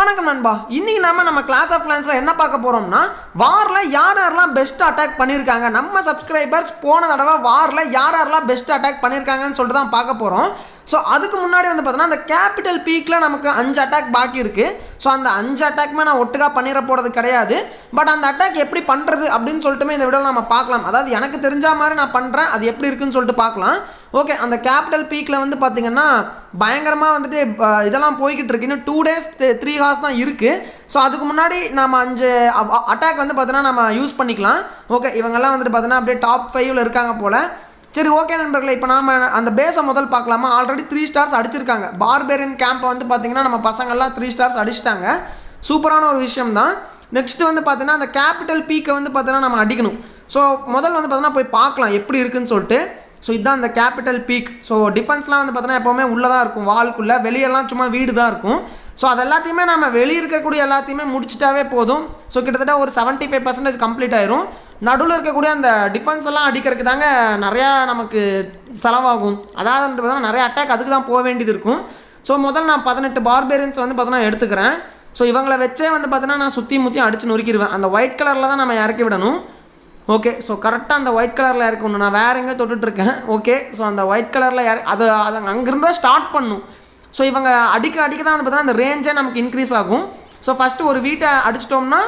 வணக்கம் நண்பா. இன்னைக்கு நம்ம நம்ம கிளாஸ் ஆஃப் கிளான்ஸ்ல என்ன பார்க்க போறோம்னா வார்ல யார் யாரெல்லாம் பெஸ்ட் அட்டாக் பண்ணியிருக்காங்க நம்ம சப்ஸ்கிரைபர்ஸ் போன தடவை வார்ல யார் யாரெல்லாம் பெஸ்ட் அட்டாக் பண்ணியிருக்காங்கன்னு சொல்லிட்டு தான் பார்க்க போறோம். ஸோ அதுக்கு முன்னாடி வந்து பார்த்தோன்னா அந்த கேபிட்டல் பீக்கில் நமக்கு அஞ்சு அட்டாக் பாக்கி இருக்கு. ஸோ அந்த அஞ்சு அட்டாக்குமே நான் ஒட்டுக்கா பண்ணிட போகிறது கிடையாது. பட் அந்த அட்டாக் எப்படி பண்ணுறது அப்படின்னு சொல்லிட்டுமே இந்த வீடியோவில் நம்ம பார்க்கலாம். அதாவது எனக்கு தெரிஞ்ச மாதிரி நான் பண்ணுறேன் அது எப்படி இருக்குன்னு சொல்லிட்டு பார்க்கலாம். ஓகே அந்த கேபிட்டல் பீக்கில் வந்து பார்த்தீங்கன்னா பயங்கரமாக வந்துட்டு இதெல்லாம் போய்கிட்டு இருக்கு. இன்னும் டூ டேஸ் த்ரீ ஹார்ஸ் தான் இருக்குது ஸோ அதுக்கு முன்னாடி நம்ம அஞ்சு அட்டாக் வந்து பார்த்தீங்கன்னா நம்ம யூஸ் பண்ணிக்கலாம். ஓகே இவங்கெல்லாம் வந்துட்டு பார்த்தீங்கன்னா அப்படியே டாப் ஃபைவ்ல இருக்காங்க போல். சரி ஓகே நண்பர்களே இப்போ நாம அந்த பேஸை முதல் பார்க்கலாமா ஆல்ரெடி த்ரீ ஸ்டார்ஸ் அடிச்சிருக்காங்க. பார்பேரியன் கேம்பை வந்து பார்த்தீங்கன்னா நம்ம பசங்கள்லாம் த்ரீ ஸ்டார்ஸ் அடிச்சிட்டாங்க. சூப்பரான ஒரு விஷயம் தான். நெக்ஸ்ட்டு வந்து பார்த்தீங்கன்னா அந்த கேபிட்டல் பீக்கை வந்து பார்த்தீங்கன்னா நம்ம அடிக்கணும். ஸோ முதல் வந்து பார்த்தீங்கன்னா போய் பார்க்கலாம் எப்படி இருக்குன்னு சொல்லிட்டு. ஸோ இதுதான் அந்த கேபிட்டல் பீக் ஸோ டிஃபென்ஸ்லாம் வந்து பார்த்தோன்னா எப்போவுமே உள்ளே தான் இருக்கும். வால்குள்ளே வெளியெல்லாம் சும்மா வீடு தான் இருக்கும். ஸோ அது எல்லாத்தையுமே நம்ம வெளியே இருக்கக்கூடிய எல்லாத்தையுமே முடிச்சிட்டாவே போதும். ஸோ கிட்டத்தட்ட ஒரு 75% ஃபைவ் பர்சன்டேஜ் கம்ப்ளீட் ஆயிரும். நடுவில் இருக்கக்கூடிய அந்த டிஃபென்ஸ் எல்லாம் அடிக்கிறதுக்கு தாங்க நிறையா நமக்கு செலவாகும். அதாவது வந்து நிறைய அட்டாக் அதுக்கு தான் போக வேண்டியது இருக்கும். ஸோ முதல்ல நான் பதினெட்டு பார்பேரியன்ஸ் வந்து பார்த்தோன்னா எடுத்துக்கிறேன். ஸோ இவங்களை வச்சே வந்து பார்த்தீங்கன்னா நான் சுற்றி முற்றி அடித்து நொறுக்கிடுவேன் அந்த ஒயிட் கலரில் தான் நம்ம இறக்கி விடணும். ஓகே ஸோ கரெக்டாக அந்த ஒயிட் கலரில் இருக்கணும். நான் வேற எங்கேயோ தொட்டுட்ருக்கேன் ஓகே ஸோ அந்த ஒயிட் கலரில் இற அது அது அங்கேருந்தா ஸ்டார்ட் பண்ணும். ஸோ இவங்க அடிக்க அடிக்க தான் வந்து பார்த்தீங்கன்னா அந்த ரேஞ்சே நமக்கு இன்க்ரீஸ் ஆகும். ஸோ ஃபஸ்ட்டு ஒரு வீட்டை அடிச்சிட்டோம்னா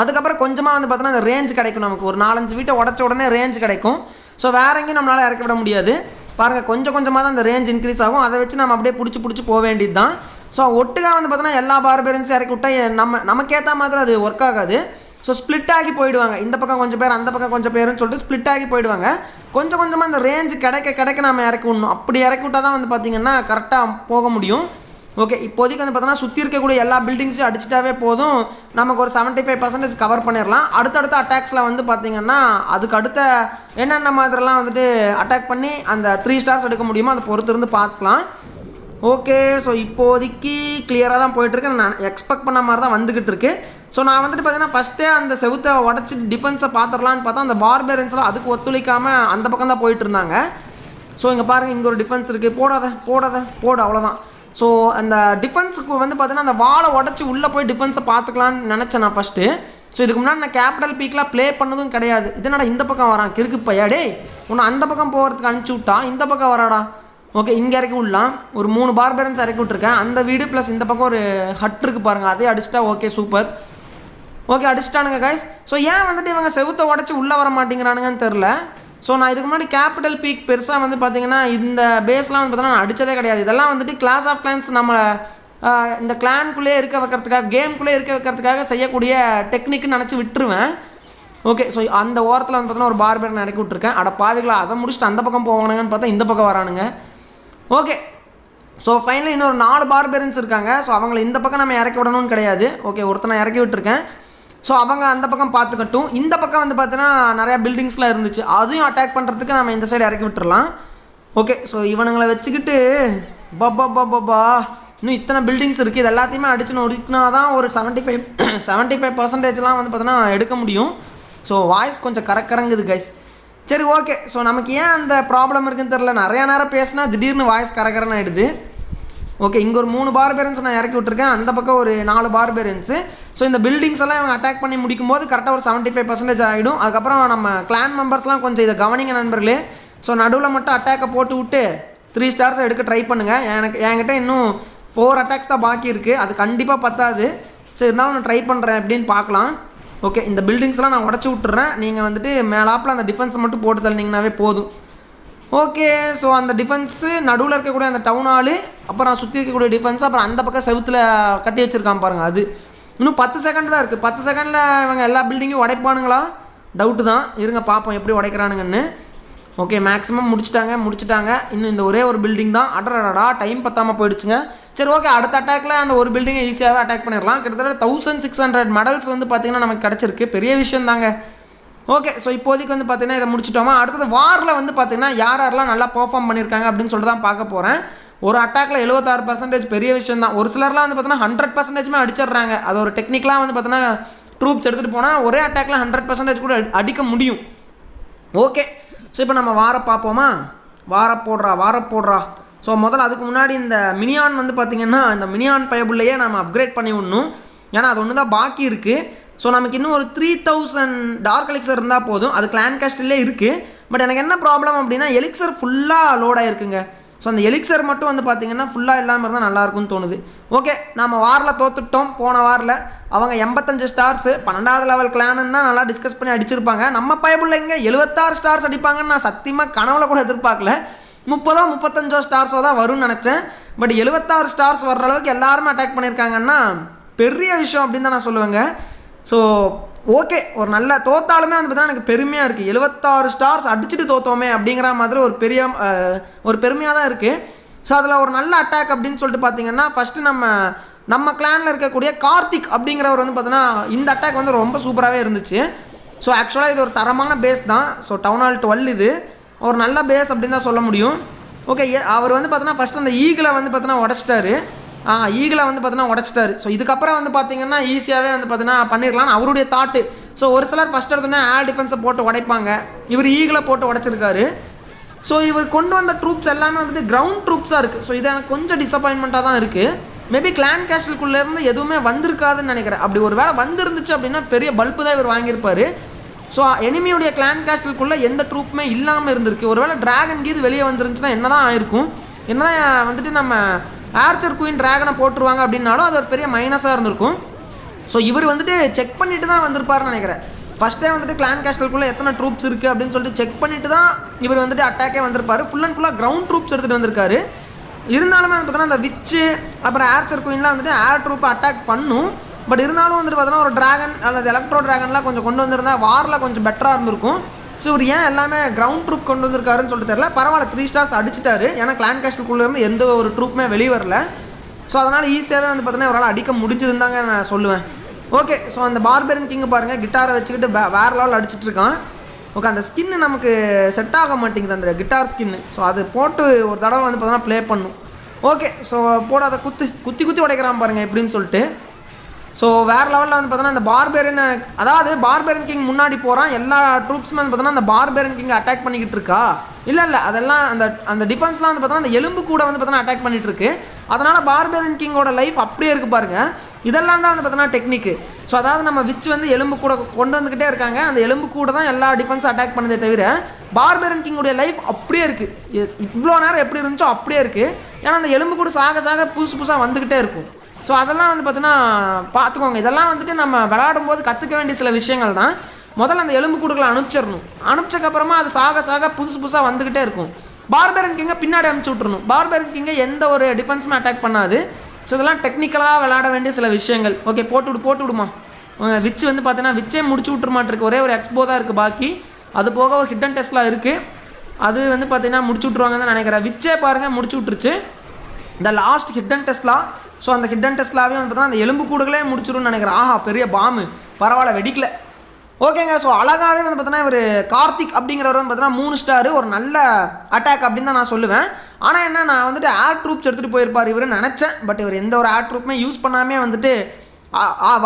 அதுக்கப்புறம் கொஞ்சமாக வந்து பார்த்தோன்னா அந்த ரேஞ்ச் கிடைக்கும் நமக்கு. ஒரு நாலஞ்சு வீட்டை உடச்ச உடனே ரேஞ்ச் கிடைக்கும். ஸோ வேற எங்கேயும் நம்மளால் இறக்கி விட முடியாது. பாருங்கள் கொஞ்சம் கொஞ்சமாக தான் அந்த ரேஞ்ச் இன்க்ரீஸ் ஆகும். அதை வச்சு நம்ம அப்படியே பிடிச்சி பிடிச்சி போக வேண்டியது தான் ஸோ ஒட்டுக்காக வந்து பார்த்தோன்னா எல்லா பார்பேரன்ஸும் இறக்கி விட்டா நம்ம நமக்கேற்ற மாதிரி அது ஒர்க் ஆகாது. ஸோ ஸ்ப்ளிட் ஆகி போயிடுவாங்க. இந்த பக்கம் கொஞ்சம் பேர் அந்த பக்கம் கொஞ்சம் பேருன்னு சொல்லிட்டு ஸ்ப்ளிட் ஆகி போயிடுவாங்க. கொஞ்சம் கொஞ்சமாக அந்த ரேஞ்ச் கிடைக்க கிடைக்க நம்ம இறக்கி விடணும். அப்படி இறக்கி விட்டால் தான் வந்து பார்த்தீங்கன்னா கரெக்டாக போக முடியும். ஓகே இப்போதைக்கு வந்து பார்த்தோன்னா சுற்றி இருக்கக்கூடிய எல்லா பில்டிங்ஸையும் அடிச்சிட்டாவே போதும். நமக்கு ஒரு 75% ஃபைவ் பர்சன்டேஜ் கவர் பண்ணிடலாம். அடுத்தடுத்த அட்டாக்ஸில் வந்து பார்த்திங்கன்னா அதுக்கு அடுத்த என்னென்ன மாதிரிலாம் வந்துட்டு அட்டாக் பண்ணி அந்த த்ரீ ஸ்டார்ஸ் எடுக்க முடியுமோ அதை பொறுத்து இருந்து பார்த்துக்கலாம் ஓகே ஸோ இப்போதைக்கு கிளியராக தான் போயிட்டுருக்கு நான் எக்ஸ்பெக்ட் பண்ண மாதிரி தான் வந்துக்கிட்டு இருக்குது ஸோ நான் வந்துட்டு பார்த்தீங்கன்னா ஃபஸ்ட்டே அந்த செவுத்தை உடச்சி டிஃபென்ஸை பார்த்துடலான்னு பார்த்தா அந்த பார்பேரன்ஸ்லாம் அதுக்கு ஒத்துழைக்காமல் அந்த பக்கம் தான் போயிட்டு இருந்தாங்க. ஸோ இங்கே பாருங்கள் இங்கே ஒரு டிஃபென்ஸ் இருக்குது போடாத போடாத போடு அவ்வளோதான் ஸோ அந்த டிஃபென்ஸுக்கு வந்து பார்த்தீங்கன்னா அந்த வாழை உடச்சி உள்ளே போய் டிஃபென்ஸை பார்த்துக்கலான்னு நினச்சேன் நான் ஃபஸ்ட்டு ஸோ இதுக்கு முன்னாடி நான் கேபிட்டல் பீக்கெலாம் ப்ளே பண்ணதும் கிடையாது. இதனடா இந்த பக்கம் வரான்? கிறுக்கு பையா டே உன்னை அந்த பக்கம் போகிறதுக்கு அனுப்பிச்சி விட்டா இந்த பக்கம் வராடா? ஓகே இங்கே இறக்கி விடலாம். ஒரு மூணு பார்பரன்ஸ் இறக்கி விட்ருக்கேன் அந்த வீடு ப்ளஸ் இந்த பக்கம் ஒரு ஹட் இருக்குது பாருங்கள் அதே அடிச்சிட்டா ஓகே சூப்பர் ஓகே அடிச்சிட்டானுங்க கைஸ் ஸோ ஏன் வந்துட்டு இவங்க செவுத்தை உடச்சி உள்ளே வர மாட்டேங்கிறானுங்கன்னு தெரில ஸோ நான் இதுக்கு முன்னாடி கேபிட்டல் பீக் பெருசாக வந்து பார்த்தீங்கன்னா இந்த பேஸ்லாம் வந்து பார்த்தீங்கன்னா நான் அடித்ததே கிடையாது. இதெல்லாம் வந்துட்டு கிளாஸ் ஆஃப் கிளான்ஸ் நம்ம இந்த கிளான்குள்ளே இருக்க வைக்கிறதுக்காக கேம்குள்ளே இருக்க வைக்கிறதுக்காக செய்யக்கூடிய டெக்னிக்னு நினச்சி விட்டுருவேன். ஓகே ஸோ அந்த ஓரத்தில் வந்து பார்த்தீங்கன்னா ஒரு பார்பர் இறக்கி விட்ருக்கேன் அட பாவிகளா அதை முடிச்சுட்டு அந்த பக்கம் போவானுங்கன்னு பார்த்தா இந்த பக்கம் வரானுங்க. ஓகே ஸோ ஃபைனலி இன்னொரு நாலு பார்பெரன்ஸ் இருக்காங்க. ஸோ அவங்களை இந்த பக்கம் நம்ம இறக்கி விடணும்னு கிடையாது. ஓகே ஒருத்தனை இறக்கி விட்டுருக்கேன். ஸோ அவங்க அந்த பக்கம் பார்த்துக்கட்டும். இந்த பக்கம் வந்து பார்த்தீங்கன்னா நிறையா பில்டிங்ஸ்லாம் இருந்துச்சு. அதையும் அட்டாக் பண்ணுறதுக்கு நம்ம இந்த சைடு இறக்கி விட்டுறலாம். ஓகே ஸோ இவனுங்களை வச்சுக்கிட்டு பப்பா பப்பா இன்னும் இத்தனை பில்டிங்ஸ் இருக்குது இது எல்லாத்தையுமே அடிச்சு நொறுக்கினா தான் ஒரு செவன்ட்டி ஃபைவ் செவன்ட்டி ஃபைவ் பர்சன்டேஜ்லாம் வந்து பார்த்தோன்னா எடுக்க முடியும். ஸோ வாய்ஸ் கொஞ்சம் கரக்கரங்குது கைஸ் சரி ஓகே ஸோ நமக்கு ஏன் அந்த ப்ராப்ளம் இருக்குன்னு தெரில நிறையா நேரம் பேசினா திடீர்னு வாய்ஸ் கரகரன்னு ஆகிடுது ஓகே இங்கே ஒரு மூணு பார்பேரன்ஸ் நான் இறக்கி விட்டுருக்கேன். அந்த பக்கம் ஒரு நாலு பார்பேரன்ஸு ஸோ இந்த பில்டிங்ஸ் எல்லாம் இவங்க அட்டாக் பண்ணி முடிக்கும் போது கரெக்டாக ஒரு 75% ஃபைவ் பர்சன்டேஜ் ஆகிடும் அதுக்கப்புறம் நம்ம கிளான் மெம்பர்ஸ்லாம் கொஞ்சம் இதை கவனிங்க நண்பர்களே. ஸோ நடுவில் மட்டும் அட்டாக்கை போட்டு விட்டு த்ரீ ஸ்டார்ஸ் எடுக்க ட்ரை பண்ணுங்கள் எனக்கு என்கிட்ட இன்னும் ஃபோர் அட்டாக்ஸ் தான் பாக்கி இருக்குது அது கண்டிப்பாக பத்தாது. சரி இருந்தாலும் நான் ட்ரை பண்ணுறேன் அப்படின்னு பார்க்கலாம் ஓகே இந்த பில்டிங்ஸ்லாம் நான் உடச்சி விட்டுறேன். நீங்கள் வந்துட்டு மேலாப்பில் அந்த டிஃபென்ஸ் மட்டும் போட்டு தள்ளினீங்கனாவே போதும். ஓகே ஸோ அந்த டிஃபென்ஸு நடுவில் இருக்கக்கூடிய அந்த டவுன் ஆளு அப்புறம் சுற்றி இருக்கக்கூடிய டிஃபென்ஸ் அப்புறம் அந்த பக்கம் செவுத்தில் கட்டி வச்சிருக்கான் பாருங்கள் அது. இன்னும் பத்து செகண்ட் தான் இருக்குது பத்து செகண்டில் இவங்க எல்லா பில்டிங்கும் உடைப்பானுங்களா? டவுட்டு தான். இருங்க பார்ப்போம் எப்படி உடைக்கிறானுங்கன்னு. ஓகே மேக்ஸிமம் முடிச்சிட்டாங்க முடிச்சிட்டாங்க. இன்னும் இந்த ஒரே ஒரு பில்டிங் தான். அடடடா டைம் பத்தாமல் போயிடுச்சுங்க. சரி ஓகே அடுத்த அட்டாக்ல அந்த ஒரு பில்டிங்கை ஈஸியாகவே அட்டாக் பண்ணிடலாம். கிட்டத்தட்ட தௌசண்ட் சிக்ஸ் ஹண்ட்ரட் மெடல்ஸ் வந்து பார்த்திங்கன்னா நமக்கு கிடச்சிருக்கு. பெரிய விஷயம் தாங்க ஓகே ஸோ இப்போதைக்கு வந்து பார்த்தீங்கன்னா இதை முடிச்சிட்டோமா? அடுத்தது வாரில் வந்து பார்த்தீங்கன்னா யார் யாரெல்லாம் நல்லா பர்ஃபார்ம் பண்ணியிருக்காங்க அப்படின்னு சொல்லிட்டு தான் பார்க்க போகிறேன் ஒரு அட்டாக்ல எழுபத்தாறு பர்சன்டேஜ் பெரிய விஷயம் தான். ஒரு சிலர்லாம் வந்து பார்த்தீங்கன்னா ஹண்ட்ரட் பர்சன்டேஜ்மே அடிச்சிடுறாங்க. அது ஒரு டெக்னிக்கலாக வந்து பார்த்தீங்கன்னா ட்ரூப்ஸ் எடுத்துகிட்டு போனால் ஒரே அட்டாக்ல ஹண்ட்ரட் பர்சன்டேஜ் கூட அடிக்க முடியும். ஓகே ஸோ இப்போ நம்ம வார பார்ப்போமா? வார போடுறா வார போடுறா. ஸோ முதல்ல அதுக்கு முன்னாடி இந்த மினியான் வந்து பார்த்திங்கன்னா இந்த மினியான் பயபுள்ளையே நம்ம அப்கிரேட் பண்ணி விடணும் ஏன்னா அது ஒன்று தான் பாக்கி இருக்குது ஸோ நமக்கு இன்னும் ஒரு த்ரீ தௌசண்ட் டார்க் எலிக்சர் இருந்தால் போதும். அது கிளான் கேஸ்டிலே இருக்குது பட் எனக்கு என்ன ப்ராப்ளம் அப்படின்னா எலிக்சர் ஃபுல்லாக லோட் ஆயிருக்குங்க. ஸோ அந்த எலிக்சர் மட்டும் வந்து பார்த்தீங்கன்னா ஃபுல்லாக இல்லாமல் இருந்தால் நல்லாயிருக்கும்னு தோணுது. ஓகே நம்ம வாரில் தோத்துட்டோம் போன வாரில். அவங்க எண்பத்தஞ்சு ஸ்டார்ஸு பன்னெண்டாவது லெவல் கிளானுன்னா நல்லா டிஸ்கஸ் பண்ணி அடிச்சிருப்பாங்க. நம்ம பயபுள்ள இங்கே எழுபத்தாறு ஸ்டார்ஸ் அடிப்பாங்கன்னு நான் சத்தியமாக கனவுல கூட எதிர்பார்க்கல. முப்பதோ முப்பத்தஞ்சோ ஸ்டார்ஸோ தான் வரும்னு நினச்சேன். பட் எழுபத்தாறு ஸ்டார்ஸ் வர்ற அளவுக்கு எல்லாருமே அட்டாக் பண்ணியிருக்காங்கன்னா பெரிய விஷயம் அப்படின்னு தான் நான் சொல்லுவேங்க. ஸோ ஓகே ஒரு நல்ல தோத்தாலுமே வந்து பார்த்தீங்கன்னா எனக்கு பெருமையாக இருக்குது எழுபத்தாறு ஸ்டார்ஸ் அடிச்சுட்டு தோத்தோமே அப்படிங்கிற மாதிரி ஒரு பெரிய ஒரு பெருமையாக தான் இருக்குது ஸோ அதில் ஒரு நல்ல அட்டாக் அப்படின்னு சொல்லிட்டு பார்த்தீங்கன்னா ஃபஸ்ட்டு நம்ம நம்ம கிளானில் இருக்கக்கூடிய கார்த்திக் அப்படிங்கிறவர் வந்து பார்த்தீங்கன்னா இந்த அட்டாக் வந்து ரொம்ப சூப்பராகவே இருந்துச்சு. ஸோ ஆக்சுவலாக இது ஒரு தரமான பேஸ் தான். ஸோ டவுன் ஹால் டுவெல் இது. ஒரு நல்ல பேஸ் அப்படின்னு தான் சொல்ல முடியும். ஓகே அவர் வந்து பார்த்தீங்கன்னா ஃபஸ்ட் அந்த ஈகிளை வந்து பார்த்தீங்கன்னா உடச்சிட்டாரு. ஈகிளை வந்து பார்த்தீங்கன்னா உடச்சிட்டாரு. ஸோ இதுக்கப்புறம் வந்து பார்த்தீங்கன்னா ஈஸியாகவே வந்து பார்த்தீங்கன்னா பண்ணிடலாம்னு அவருடைய தாட்டு ஸோ ஒரு சிலர் ஃபஸ்ட் எடுத்தோன்னே ஏர் டிஃபென்ஸை போட்டு உடைப்பாங்க. இவர் ஈகிளை போட்டு உடைச்சிருக்காரு. ஸோ இவர் கொண்டு வந்த ட்ரூப்ஸ் எல்லாமே வந்துட்டு கிரவுண்ட் ட்ரூப்ஸாக இருக்குது ஸோ இது எனக்கு கொஞ்சம் டிசப்பாயின்மெண்ட்டாக தான் இருக்குது மேபி கிளான் கேஷலுக்குள்ளேருந்து எதுவுமே வந்திருக்காதுன்னு நினைக்கிறேன். அப்படி ஒரு வேளை வந்துருந்துச்சு அப்படின்னா பெரிய பல்பு தான் இவர் வாங்கியிருப்பார். ஸோ எனிமியுடைய கிளான் கேஸ்டலுக்குள்ளே எந்த ட்ரூப்புமே இல்லாமல் இருந்திருக்கு. ஒருவேளை டிராகன் கீது வெளியே வந்துருந்துச்சுன்னா என்ன தான் ஆயிருக்கும்? என்னதான் வந்துட்டு நம்ம ஆர்ச்சர் குயின் டிராகனை போட்டுருவாங்க அப்படின்னாலும் அது ஒரு பெரிய மைனஸாக இருந்திருக்கும். ஸோ இவர் வந்துட்டு செக் பண்ணிட்டு தான் வந்திருப்பாருன்னு நினைக்கிறேன். ஃபஸ்ட் டைம் வந்துட்டு கிளான் கேஸ்டல்குள்ளே எத்தனை ட்ரூப்ஸ் இருக்குது அப்படின்னு சொல்லிட்டு செக் பண்ணிட்டு தான் இவர் வந்துட்டு அட்டாக்கே வந்திருப்பார். ஃபுல் அண்ட் ஃபுல்லாக கிரவுண்ட் ட்ரூப்ஸ் எடுத்துகிட்டு வந்திருக்காரு. இருந்தாலுமே வந்து பார்த்தீங்கன்னா அந்த விச்சு அப்புறம் ஏர்ச்சர் குயின்லாம் வந்துட்டு ஏர் ட்ரூப்பை அட்டாக் பண்ணும். பட் இருந்தாலும் வந்துட்டு பார்த்தோன்னா ஒரு ட்ராகன் அல்லது எலக்ட்ரோ ட்ராகன்லாம் கொஞ்சம் கொண்டு வந்திருந்தா வாரில் கொஞ்சம் பெட்டராக இருந்திருக்கும். ஸோ இவர் ஏன் எல்லாமே கிரவுண்ட் ட்ரூப் கொண்டு வந்திருக்காருன்னு சொல்லிட்டு தெரியல. பரவாயில்ல த்ரீ ஸ்டார்ஸ் அடிச்சிட்டாரு. ஏன்னா கிளான் இருந்து எந்த ஒரு ட்ரூப்புமே வெளியே வரல. ஸோ அதனால் ஈஸியாகவே வந்து பார்த்தீங்கன்னா இவரால் அடிக்க முடிஞ்சதுந்தாங்க நான் சொல்லுவேன். ஓகே ஸோ அந்த பார்பரன் கிங் பாருங்கள் கிட்டாரை வச்சுக்கிட்டு வே- வேறு லெவல் அடிச்சுட்டு இருக்கான். ஓகே அந்த ஸ்கின்னு நமக்கு செட் ஆக மாட்டேங்குது அந்த கிட்டார் ஸ்கின்னு ஸோ அது போட்டு ஒரு தடவை வந்து பார்த்தீங்கன்னா ப்ளே பண்ணும். ஓகே ஸோ போடாத குத்து. குத்தி குத்தி உடைக்கிறான் பாருங்கள் எப்படின்னு சொல்லிட்டு. ஸோ வேறு லெவலில் வந்து பார்த்தோன்னா அந்த பார்பேரன் அதாவது பார்பேரன் கிங் முன்னாடி போகிறான் எல்லா ட்ரூப்ஸுமே வந்து பார்த்தோன்னா அந்த பார்பேரன் கிங் அட்டாக் பண்ணிக்கிட்டு இருக்கா? இல்லை இல்லை அதெல்லாம் அந்த அந்த டிஃபென்ஸ்லாம் வந்து பார்த்தோன்னா அந்த எலும்பு கூட வந்து பார்த்தோன்னா அட்டாக் பண்ணிட்டு இருக்கு. அதனால் பார்பேரன் கிங்கோட லைஃப் அப்படியே இருக்கு பாருங்கள் இதெல்லாம் தான் வந்து பார்த்தோன்னா டெக்னிக்கு ஸோ அதாவது நம்ம விச் வந்து எலும்பு கூட கொண்டு வந்துக்கிட்டே இருக்காங்க. அந்த எலும்பு கூட தான் எல்லா டிஃபென்ஸும் அட்டாக் பண்ணதே தவிர பார்பேரன் கிங்குடைய லைஃப் அப்படியே இருக்குது இவ்வளோ நேரம் எப்படி இருந்துச்சோ அப்படியே இருக்குது ஏன்னா அந்த எலும்பு கூட சாக சாக புதுசு புதுசாக வந்துக்கிட்டே இருக்கும். ஸோ அதெல்லாம் வந்து பார்த்தீங்கன்னா பார்த்துக்கோங்க இதெல்லாம் வந்துட்டு நம்ம விளையாடும் போது கற்றுக்க வேண்டிய சில விஷயங்கள் தான். முதல்ல அந்த எலும்பு கூடுகளை அனுப்பிச்சிடணும். அனுப்பிச்சக்கப்புறமா அது சாக சாக புதுசு புதுசாக வந்துக்கிட்டே இருக்கும். பார்பேரன் கிங்கை பின்னாடி அனுப்பிச்சி விட்ருணும் பார்பேரன் கிங்கை எந்த ஒரு டிஃபென்ஸுமே அட்டாக் பண்ணாது. ஸோ இதெல்லாம் டெக்னிக்கலாக விளையாட வேண்டிய சில விஷயங்கள். ஓகே போட்டு விடு போட்டு விடுமா? விச் வந்து பார்த்தீங்கன்னா விச்சே முடிச்சு விட்டுற மாட்டிருக்கு ஒரே ஒரு எக்ஸ்போ தான் இருக்குது பாக்கி. அது போக ஒரு ஹிடன் டெஸ்ட்லாம் இருக்குது அது வந்து பார்த்தீங்கன்னா முடிச்சு விட்ருவாங்கன்னு தான் நினைக்கிறேன். விச்சே பாருங்கள் முடிச்சு விட்டுருச்சு. இந்த லாஸ்ட் ஹிட்டன் டெஸ்ட்லாம் ஸோ அந்த ஹிடன் டெஸ்ட்லாகவே வந்து பார்த்தீங்கன்னா அந்த எலும்பு கூடுகளே முடிச்சிரும்னு நினைக்கிறேன். ஆஹா பெரிய பாம்பு. பரவாயில்ல வெடிக்கல. ஓகேங்க ஸோ அழகாகவே வந்து பார்த்தீங்கன்னா இவர் கார்த்திக் அப்படிங்கிறவர் வந்து பார்த்தீங்கன்னா மூணு ஸ்டார் ஒரு நல்ல அட்டாக் அப்படின்னு தான் நான் சொல்லுவேன். ஆனால் என்ன நான் வந்துட்டு ஏர் ட்ரூப்ஸ் எடுத்துகிட்டு போயிருப்பார் இவர் நினச்சேன். பட் இவர் எந்த ஒரு ஏர் ட்ரூப்புமே யூஸ் பண்ணாமே வந்துட்டு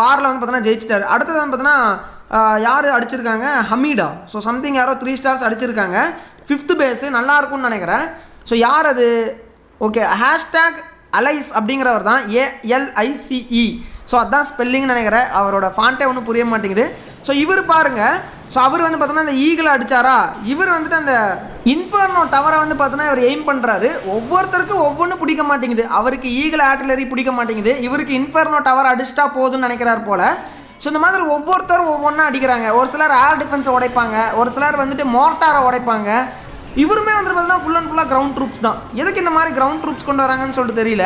வாரில் வந்து பார்த்தீங்கன்னா ஜெயிச்சிட்டார். அடுத்தது வந்து பார்த்தீங்கன்னா யார் அடிச்சிருக்காங்க? ஹமீடா. ஸோ சம்திங் யாரோ த்ரீ ஸ்டார்ஸ் அடிச்சிருக்காங்க. ஃபிஃப்த்து பேஸு நல்லா இருக்கும்னு நினைக்கிறேன். ஸோ யார் அது? ஓகே ஹேஷ்டேக் அலைஸ் அப்படிங்கிறவர் தான் ஏஎல்ஐசிஇ ஸோ அதான் ஸ்பெல்லிங்னு நினைக்கிறேன். அவரோட ஃபாண்ட்டே ஒன்றும் புரிய மாட்டேங்குது. ஸோ இவர் பாருங்க. ஸோ அவர் வந்து பார்த்தோன்னா அந்த ஈகிளை அடிச்சாரா? இவர் வந்துட்டு அந்த இன்ஃபர்னோ டவரை வந்து பார்த்தோன்னா இவர் எய்ம் பண்ணுறாரு ஒவ்வொருத்தருக்கும் ஒவ்வொன்றும் பிடிக்க மாட்டேங்குது. அவருக்கு ஈகிள் ஆர்டிலரி பிடிக்க மாட்டேங்குது. இவருக்கு இன்ஃபர்னோ டவர் அடிச்சிட்டா போதும்னு நினைக்கிறார் போல. ஸோ இந்த மாதிரி ஒவ்வொருத்தரும் ஒவ்வொன்றா அடிக்கிறாங்க. ஒரு சிலர் ஏர் டிஃபென்ஸை உடைப்பாங்க. ஒரு சிலர் வந்துட்டு மோர்ட்டாரை உடைப்பாங்க. இவருமே வந்து பார்த்தீங்கன்னா ஃபுல் அண்ட் ஃபுல்லாக கிரவுண்ட் ட்ரூப்ஸ் தான். எதுக்கு இந்த மாதிரி கிரவுண்ட் ட்ரூப்ஸ் கொண்டு வராங்கன்னு சொல்லிட்டு தெரியல.